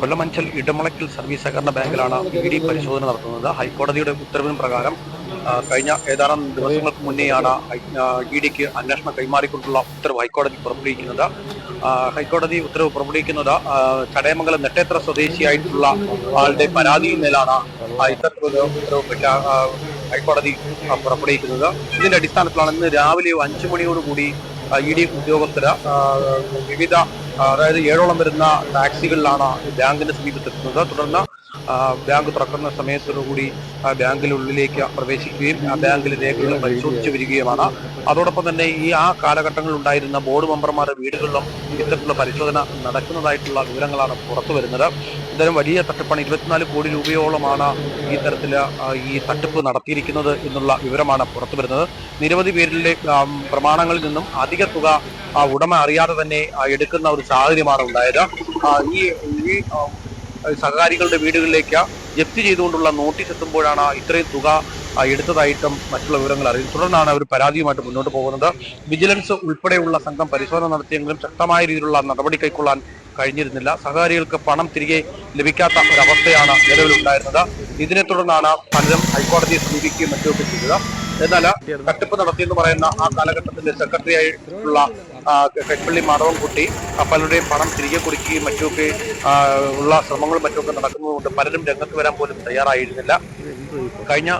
കൊല്ലമഞ്ചൽ Edamulakkal service സഹകരണ ബാങ്കിലാണ് E D പരിശോധന നടത്തുന്നത്. ഹൈക്കോടതിയുടെ ഉത്തരവിന് പ്രകാരം കഴിഞ്ഞ ഏതാനും ദിവസങ്ങൾക്ക് മുന്നേയാണ് ഇ ഡിക്ക് അന്വേഷണം കൈമാറിക്കൊണ്ടുള്ള ഉത്തരവ് ഹൈക്കോടതി പുറപ്പെടുവിക്കുന്നത്. ഹൈക്കോടതി ഉത്തരവ് പുറപ്പെടുവിക്കുന്നത് ചടയമംഗലം നെട്ടേത്ര സ്വദേശിയായിട്ടുള്ള ആളുടെ പരാതിയിന്മേലാണ് ഇത്തരത്തിലൊരു ഉത്തരവ് ഹൈക്കോടതി പുറപ്പെടുവിക്കുന്നത്. ഇതിന്റെ അടിസ്ഥാനത്തിലാണ് ഇന്ന് രാവിലെ അഞ്ചു മണിയോടുകൂടി ഇ ഡി ഉദ്യോഗസ്ഥര് വിവിധ അതായത് ഏഴോളം വരുന്ന ടാക്സികളിലാണ് ബാങ്കിന്റെ സമീപത്തെത്തുന്നത്. തുടർന്ന് ബാങ്ക് തുറക്കുന്ന സമയത്തോടുകൂടി ബാങ്കിനുള്ളിലേക്ക് പ്രവേശിക്കുകയും ആ ബാങ്കിലെ രേഖകൾ പരിശോധിച്ചു വരികയുമാണ്. അതോടൊപ്പം തന്നെ ഈ ആ കാലഘട്ടങ്ങളിൽ ഉണ്ടായിരുന്ന ബോർഡ് മെമ്പർമാരുടെ വീടുകളിലും ഇത്തരത്തിലുള്ള പരിശോധന നടക്കുന്നതായിട്ടുള്ള വിവരങ്ങളാണ് പുറത്തു വരുന്നത് ഇത്തരം വലിയ തട്ടിപ്പാണ് ഇരുപത്തിനാല് കോടി രൂപയോളമാണ് ഈ തരത്തിൽ ഈ തട്ടിപ്പ് നടത്തിയിരിക്കുന്നത് എന്നുള്ള വിവരമാണ് പുറത്തു വരുന്നത്. നിരവധി പേരിലെ പ്രമാണങ്ങളിൽ നിന്നും അധിക തുക ആ ഉടമ അറിയാതെ തന്നെ എടുക്കുന്ന ഒരു സാഹചര്യമാണ് ഉണ്ടായത്. ഈ ഈ സഹകാരികളുടെ വീടുകളിലേക്ക് ജപ്തി ചെയ്തുകൊണ്ടുള്ള നോട്ടീസ് എത്തുമ്പോഴാണ് ഇത്രയും തുക എടുത്തതായിട്ടും മറ്റുള്ള വിവരങ്ങൾ അറിയുന്നത്. തുടർന്നാണ് അവർ പരാതിയുമായിട്ട് മുന്നോട്ട് പോകുന്നത്. വിജിലൻസ് ഉൾപ്പെടെയുള്ള സംഘം പരിശോധന നടത്തിയെങ്കിലും ശക്തമായ രീതിയിലുള്ള നടപടി കൈക്കൊള്ളാൻ കഴിഞ്ഞിരുന്നില്ല. സഹകാരികൾക്ക് പണം തിരികെ ലഭിക്കാത്ത ഒരവസ്ഥയാണ് നിലവിലുണ്ടായിരുന്നത്. ഇതിനെ തുടർന്നാണ് പലരും ഹൈക്കോടതിയെ സമീപിക്കുകയും മറ്റുമൊക്കെ ചെയ്തത്. എന്നാൽ തട്ടിപ്പ് നടത്തിയെന്ന് പറയുന്ന ആ കാലഘട്ടത്തിന്റെ സെക്രട്ടറി ആയിട്ടുള്ള കെപ്പള്ളി മാധവൻകുട്ടി പലരുടെയും പണം തിരികെ കൊടുക്കുകയും മറ്റുമൊക്കെ ഉള്ള ശ്രമങ്ങളും മറ്റുമൊക്കെ നടക്കുന്നതുകൊണ്ട് പലരും രംഗത്ത് വരാൻ പോലും തയ്യാറായിരുന്നില്ല. കഴിഞ്ഞ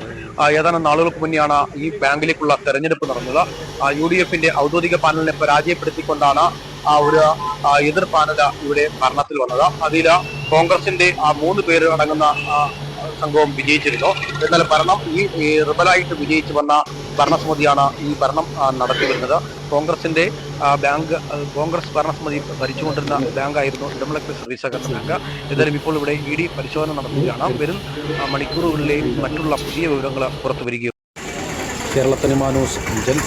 ഏതാനും നാളുകൾക്ക് മുന്നെയാണ് ഈ ബാങ്കിലേക്കുള്ള തെരഞ്ഞെടുപ്പ് നടന്നത്. യു ഡി എഫിന്റെ ഔദ്യോഗിക പാനലിനെ പരാജയപ്പെടുത്തിക്കൊണ്ടാണ് ഒരു ആ, എതിർ പാനൽ ഇവിടെ ഭരണത്തിൽ വന്നത്. അതിൽ കോൺഗ്രസിന്റെ ആ മൂന്ന് പേര് അടങ്ങുന്ന സംഘവും വിജയിച്ചിരുന്നു. എന്നാൽ ഭരണം ഈ റിബലായിട്ട് വിജയിച്ചു വന്ന ഭരണസമിതിയാണ് ഈ ഭരണം നടത്തി വരുന്നത്. കോൺഗ്രസിന്റെ ബാങ്ക് കോൺഗ്രസ് ഭരണസമിതി ഭരിച്ചുകൊണ്ടിരുന്ന ബാങ്കായിരുന്നു ഇടമലക്കൽ സർവീസ് സഹകരണ ബാങ്ക്. എന്തായാലും ഇപ്പോൾ ഇവിടെ ഇ ഡി പരിശോധന നടത്തുകയാണ്. വരും മണിക്കൂറുകളിലെയും മണിക്കൂറുകളിലെ മറ്റുള്ള പുതിയ വിവരങ്ങൾ പുറത്തു വരികയും കേരളത്തിന് മാനൂസ് അഞ്ചൽ.